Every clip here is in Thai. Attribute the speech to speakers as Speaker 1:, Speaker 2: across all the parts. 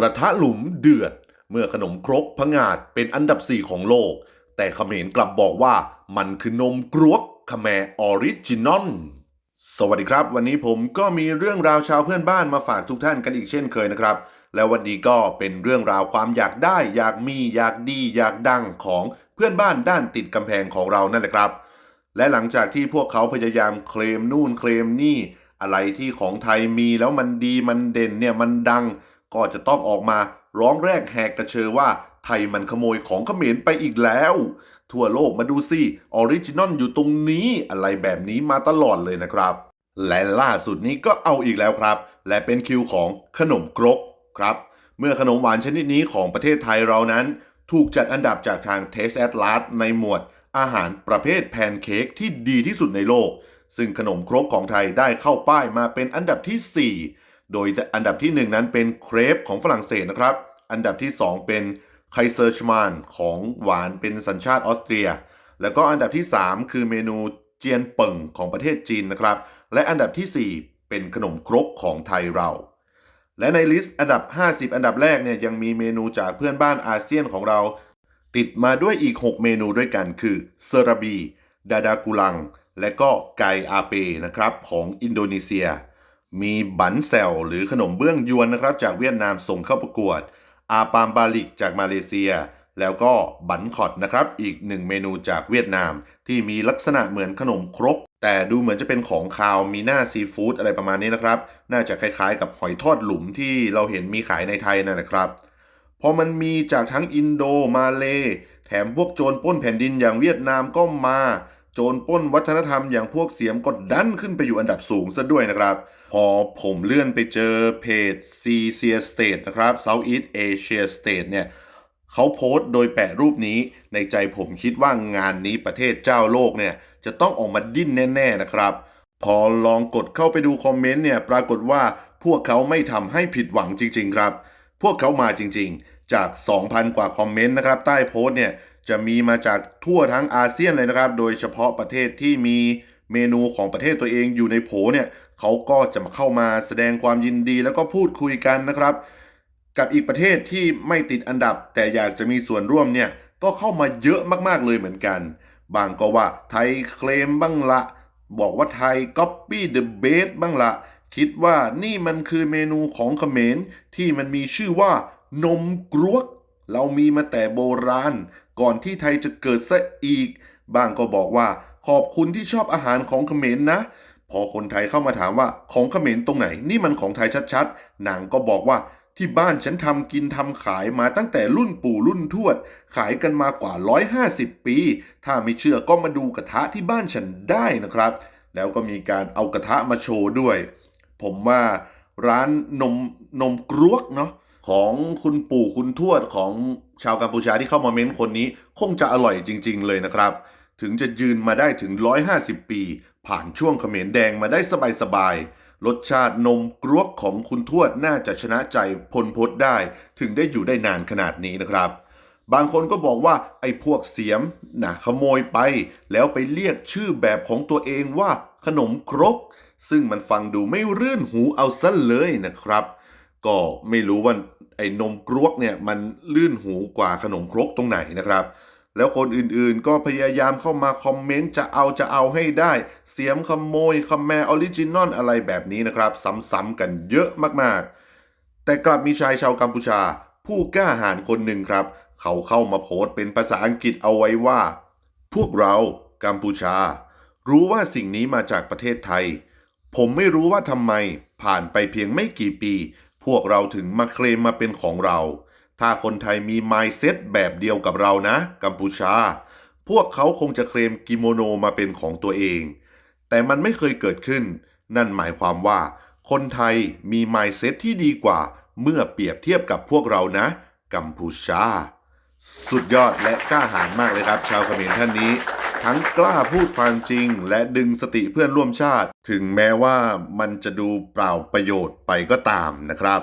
Speaker 1: กระทะหลุมเดือด เมื่อขนมครกพงาดเป็นอันดับ 4 ของโลก แต่เขมรกลับบอกว่ามันคือนมกรวกคแมออริจินอลสวัสดีครับ วันนี้ผมก็มีเรื่องราวชาวเพื่อนบ้านมาฝากทุกท่านกันอีกเช่นเคยนะครับ แล้ววันนี้ก็เป็นเรื่องราวความอยากได้ อยากมีอยากดี อยากดังของเพื่อนบ้านด้านติดกำแพงของเรานั่นแหละครับ และหลังจากที่พวกเขาพยายามเคลมนู่นเคลมนี่ อะไรที่ของไทยมีแล้วมันดีมันเด่นเนี่ยมันดัง ก็จะต้องออกมาร้องแรกแหกกระเชอว่าไทยมันขโมยของเขมรไปอีกแล้ว ทั่วโลกมาดูสิออริจินอลอยู่ตรงนี้อะไรแบบนี้มาตลอดเลยนะครับ และล่าสุดนี้ก็เอาอีกแล้วครับ และเป็นคิวของขนมครกครับ เมื่อขนมหวานชนิดนี้ของประเทศไทยเรานั้น ถูกจัดอันดับจากทาง Taste Atlas ในหมวด อาหารประเภทแพนเค้กที่ดีที่สุดในโลก ซึ่งขนมครกของไทยได้เข้าป้ายมาเป็นอันดับที่ 4 โดยอันดับที่ 1 นั้นเป็นเครปของฝรั่งเศสนะครับ อันดับที่ 2 เป็นไคเซอร์ชมานของหวานเป็นสัญชาติออสเตรีย แล้วก็อันดับที่ 3 คือเมนูเจียนเปิงของประเทศจีนนะครับ และอันดับทีสี่ 4 เป็นขนมครกของไทยเรา และในลิสต์อันดับ 50 อันดับแรกเนี่ยยังมีเมนูจากเพื่อนบ้านอาเซียนของเรา ติดมาด้วยอีก 6 เมนูด้วยกันคือเซราบี ดาดากุลัง และก็ไกอาเปนะครับของอินโดนีเซีย มีบันแซลหรือขนมเบื้องยวนนะครับ จากเวียดนามส่งเข้าประกวด อาปามบาลิกจากมาเลเซีย แล้วก็บันคอดนะครับ อีกหนึ่งเมนูจากเวียดนาม ที่มีลักษณะเหมือนขนมครก แต่ดูเหมือนจะเป็นของคาวมีหน้าซีฟู้ดอะไรประมาณนี้นะครับ น่าจะคล้ายๆ กับหอยทอดหลุมที่เราเห็นมีขายในไทยนั่นแหละครับพอมันมีจากทั้งอินโดมาเล แถมพวกโจรปล้นแผ่นดินอย่างเวียดนามก็มา โจรป้นวัฒนธรรมอย่างพวกเสียมกดดันขึ้นไปอยู่อันดับสูงซะด้วยนะครับ พอผมเลื่อนไปเจอเพจ c c a State นะครับ Southeast Asia State เนี่ยเขาโพสต์โดยแปะรูปนี้ในใจผมคิดว่างานนี้ประเทศเจ้าโลกเนี่ย จะต้องออกมาดิ้นแน่ ๆ นะครับ พอลองกดเข้าไปดูคอมเมนต์เนี่ย ปรากฏว่าพวกเขาไม่ทำให้ผิดหวังจริง ๆ ครับ พวกเขามาจริง ๆ จาก 2,000 กว่าคอมเมนต์นะครับ ใต้โพสต์เนี่ย จะมีมาจากทั่วทั้งอาเซียนเลยนะครับ โดยเฉพาะประเทศที่มีเมนูของประเทศตัวเองอยู่ในโผเนี่ยเขาก็จะมาเข้ามาแสดงความยินดีแล้วก็พูดคุยกันนะครับ กับอีกประเทศที่ไม่ติดอันดับ แต่อยากจะมีส่วนร่วมเนี่ยก็เข้ามาเยอะมากๆเลยเหมือนกัน บางก็ว่าไทยเคลมบ้างละ บอกว่าไทยก๊อปปี้เดอะเบสบ้างละคิดว่านี่มันคือเมนูของเขมรที่มันมีชื่อว่านมกรวก เรามีมาแต่โบราณ ก่อนที่ไทยจะเกิดซะอีกบางก็บอกว่าขอบคุณที่ชอบอาหารของเขมรนะ พอคนไทยเข้ามาถามว่าของเขมรตรงไหน นี่มันของไทยชัดๆ นางก็บอกว่าที่บ้านฉันทำกินทำขายมาตั้งแต่รุ่นปู่รุ่นทวด ขายกันมากว่า 150 ปี ถ้าไม่เชื่อก็มาดูกระทะที่บ้านฉันได้นะครับ แล้วก็มีการเอากระทะมาโชว์ด้วย ผมว่าร้านนมนมกรวกเนาะของคุณปู่คุณทวดของ ชาวกัมพูชาที่เข้ามาเม้นคนนี้คงจะอร่อยจริง ๆ เลยนะครับ ถึงจะยืนมาได้ถึง 150 ปี ผ่านช่วงเขมรแดงมาได้สบายๆรสชาตินมกรวกของคุณทวดน่าจะชนะใจพลพศได้ ถึงได้อยู่ได้นานขนาดนี้นะครับบางคนก็บอกว่าไอ้พวกเสียมนะขโมยไป แล้วไปเรียกชื่อแบบของตัวเองว่าขนมครก ซึ่งมันฟังดูไม่รื่นหูเอาซะเลยนะครับ ก็ไม่รู้ว่า ไอ้นมกรวกเนี่ยมันลื่นหูกว่าขนมครกตรงไหนนะครับ แล้วคนอื่นๆก็พยายามเข้ามาคอมเมนต์จะเอาจะเอาให้ได้ เสียมขโมยคำแมออริจินอลอะไรแบบนี้นะครับซ้ำๆกันเยอะมากๆ แต่กลับมีชายชาวกัมพูชา ผู้กล้าหาญคนหนึ่งครับ เขาเข้ามาโพสต์เป็นภาษาอังกฤษเอาไว้ว่า พวกเรากัมพูชา รู้ว่าสิ่งนี้มาจากประเทศไทย ผมไม่รู้ว่าทำไมผ่านไปเพียงไม่กี่ปี พวกเราถึงมาเคลมมาเป็นของเรา ถ้าคนไทยมี mindset แบบเดียวกับเรานะ กัมพูชา พวกเขาคงจะเคลมกิโมโนมาเป็นของตัวเอง แต่มันไม่เคยเกิดขึ้น นั่นหมายความว่า คนไทยมี mindset ที่ดีกว่า เมื่อเปรียบเทียบกับพวกเรานะ กัมพูชา สุดยอดและกล้าหาญมากเลยครับ ชาวเขมรท่านนี้ ทั้งกล้าพูดความจริง และดึงสติเพื่อนร่วมชาติ ถึงแม้ว่ามันจะดูเปล่าประโยชน์ไปก็ตามนะครับ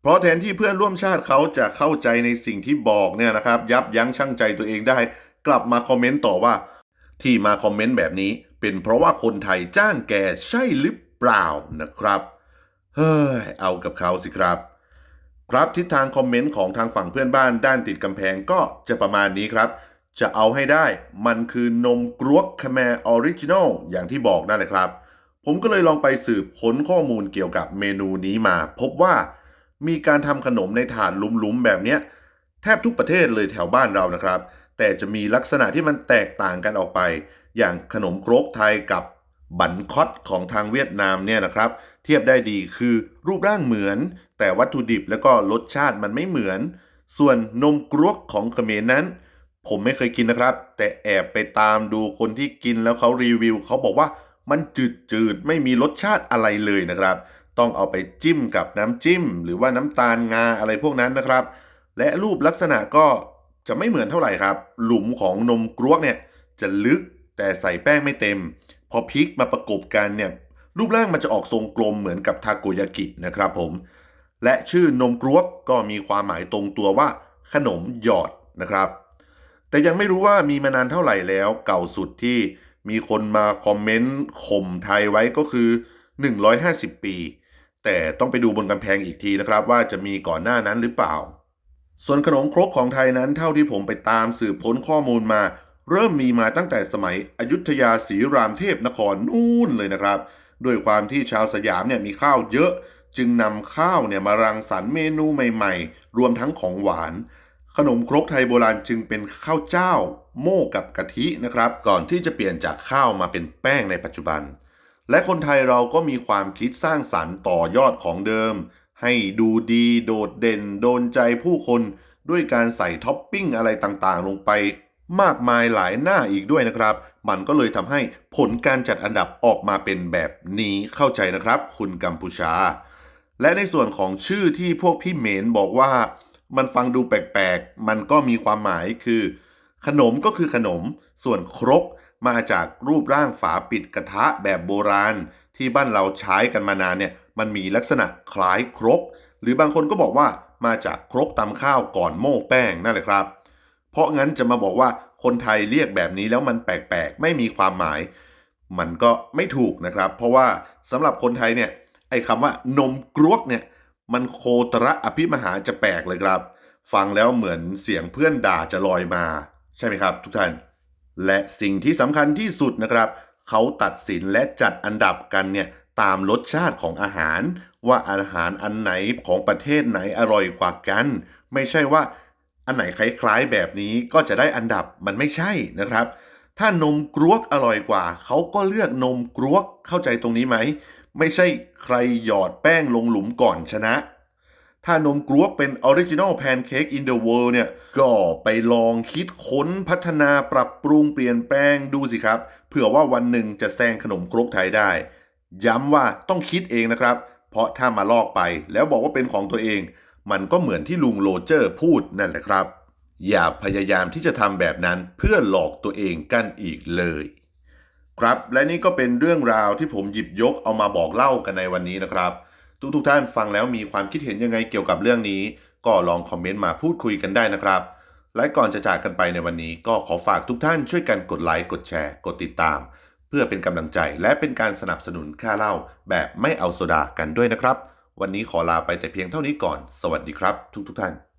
Speaker 1: เพราะแทนที่เพื่อนร่วมชาติเขาจะเข้าใจในสิ่งที่บอกเนี่ยนะครับ ยับยั้งชั่งใจตัวเองได้ กลับมาคอมเมนต์ต่อว่า ที่มาคอมเมนต์แบบนี้ เป็นเพราะว่าคนไทยจ้างแกใช่หรือเปล่านะครับเฮ้ยเอากับเขาสิครับครับทิศทางคอมเมนต์ของทางฝั่งเพื่อนบ้านด้านติดกำแพงก็จะประมาณนี้ครับ จะเอาให้ได้มันคือนมกรวกคาแมออริจินอลอย่างที่บอกนั่นแหละครับ ผมก็เลยลองไปสืบค้นข้อมูลเกี่ยวกับเมนูนี้มา พบว่ามีการทำขนมในถาดลุมๆแบบเนี้ยแทบทุกประเทศเลยแถวบ้านเรานะครับ แต่จะมีลักษณะที่มันแตกต่างกันออกไป อย่างขนมครกไทยกับบันคอตของทางเวียดนามเนี่ยนะครับ เทียบได้ดีคือรูปร่างเหมือน แต่วัตถุดิบแล้วก็รสชาติมันไม่เหมือน ส่วนนมกรวกของเขมรนั้น ผมไม่เคยกินนะครับ แต่แอบไปตามดูคนที่กินแล้วเขารีวิวเขาบอกว่ามันจืดจืดๆไม่มีรสชาติอะไรเลยนะครับ ต้องเอาไปจิ้มกับน้ำจิ้ม หรือว่าน้ำตาลงาอะไรพวกนั้นนะครับ และรูปลักษณะก็จะไม่เหมือนเท่าไหร่ครับ หลุมของนมกรวกเนี่ยจะลึกแต่ใส่แป้งไม่เต็ม พอพลิกมาประกบกันเนี่ยรูปร่างมันจะออกทรงกลมเหมือนกับทาโกยากินะครับผม และชื่อนมกรวกก็มีความหมายตรงตัวว่าขนมหยอดนะครับ แต่ยังไม่รู้ว่ามีมานานเท่าไหร่แล้ว เก่าสุดที่มีคนมาคอมเมนต์ข่มไทยไว้ก็คือ 150 ปี แต่ต้องไปดูบนกำแพงอีกทีนะครับ ว่าจะมีก่อนหน้านั้นหรือเปล่า ส่วนขนมครกของไทยนั้นเท่าที่ผมไปตามสืบค้นข้อมูลมา เริ่มมีมาตั้งแต่สมัยอยุธยาศรีรามเทพนครนู่นเลยนะครับ ด้วยความที่ชาวสยามเนี่ยมีข้าวเยอะ จึงนำข้าวเนี่ยมารังสรรค์เมนูใหม่ ๆ รวมทั้งของหวาน ขนมครกไทยโบราณจึงเป็นข้าวเจ้าโม่กับกะทินะครับ ก่อนที่จะเปลี่ยนจากข้าวมาเป็นแป้งในปัจจุบัน และคนไทยเราก็มีความคิดสร้างสรรค์ต่อยอดของเดิม ให้ดูดีโดดเด่น โดนใจผู้คนด้วยการใส่ท็อปปิ้งอะไรต่างๆ ลงไป มากมายหลายหน้าอีกด้วยนะครับ มันก็เลยทำให้ผลการจัดอันดับออกมาเป็นแบบนี้เข้าใจนะครับ คุณกัมพูชา และในส่วนของชื่อที่พวกพี่เหมนบอกว่า มันฟังดูแปลกๆ มันก็มีความหมายคือ ขนมก็คือขนม ส่วนครกมาจากรูปร่างฝาปิดกระทะแบบโบราณ ที่บ้านเราใช้กันมานานเนี่ยมันมีลักษณะคล้ายครก หรือบางคนก็บอกว่ามาจากครกตำข้าวก่อนโม่แป้งนั่นแหละครับ เพราะงั้นจะมาบอกว่าคนไทยเรียกแบบนี้แล้วมันแปลกๆ ไม่มีความหมาย มันก็ไม่ถูกนะครับ เพราะว่าสำหรับคนไทยเนี่ยไอ้คำว่านมกรวกเนี่ย มันโคตระอภิมหาจะแปลกเลยครับ ฟังแล้วเหมือนเสียงเพื่อนด่าจะลอยมา ใช่ไหมครับ ทุกท่าน และสิ่งที่สำคัญที่สุดนะครับ เขาตัดสินและจัดอันดับกันเนี่ยตามรสชาติของอาหาร ว่าอาหารอันไหนของประเทศไหนอร่อยกว่ากัน ไม่ใช่ว่าอันไหนคล้ายๆแบบนี้ก็จะได้อันดับมันไม่ใช่นะครับ ถ้านมกรวกอร่อยกว่า เขาก็เลือกนมกรวกเข้าใจตรงนี้ไหม ไม่ใช่ใครหยอดแป้งลงหลุมก่อนชนะ ถ้านมกรวกเป็นออริจิน l ลแพนเค้กอินเดอะเวิลด์เนี่ย ก็ไปลองคิดค้นพัฒนาปรับปรุงเปลี่ยนแปลงดูสิครับ เผื่อว่าวันหนึ่งจะแซงขนมครกไทยได้ ย้ำว่าต้องคิดเองนะครับ เพราะถ้ามาลอกไปแล้วบอกว่าเป็นของตัวเอง มันก็เหมือนที่ลุงโรเจอร์พูดนั่นแหละครับ อย่าพยายามที่จะทำแบบนั้นเพื่อหลอกตัวเองกันอีกเลย ครับ และนี่ก็เป็นเรื่องราวที่ผมหยิบยกเอามาบอกเล่ากันในวันนี้นะครับ ทุกทุกท่านฟังแล้วมีความคิดเห็นยังไงเกี่ยวกับเรื่องนี้ ก็ลองคอมเมนต์มาพูดคุยกันได้นะครับ และก่อนจะจากกันไปในวันนี้ ก็ขอฝากทุกท่านช่วยกันกดไลค์กดแชร์ กดติดตาม เพื่อเป็นกำลังใจและเป็นการสนับสนุนค่าเล่า แบบไม่เอาโซดากันด้วยนะครับ วันนี้ขอลาไปแต่เพียงเท่านี้ก่อน สวัสดีครับ ทุกทุกท่าน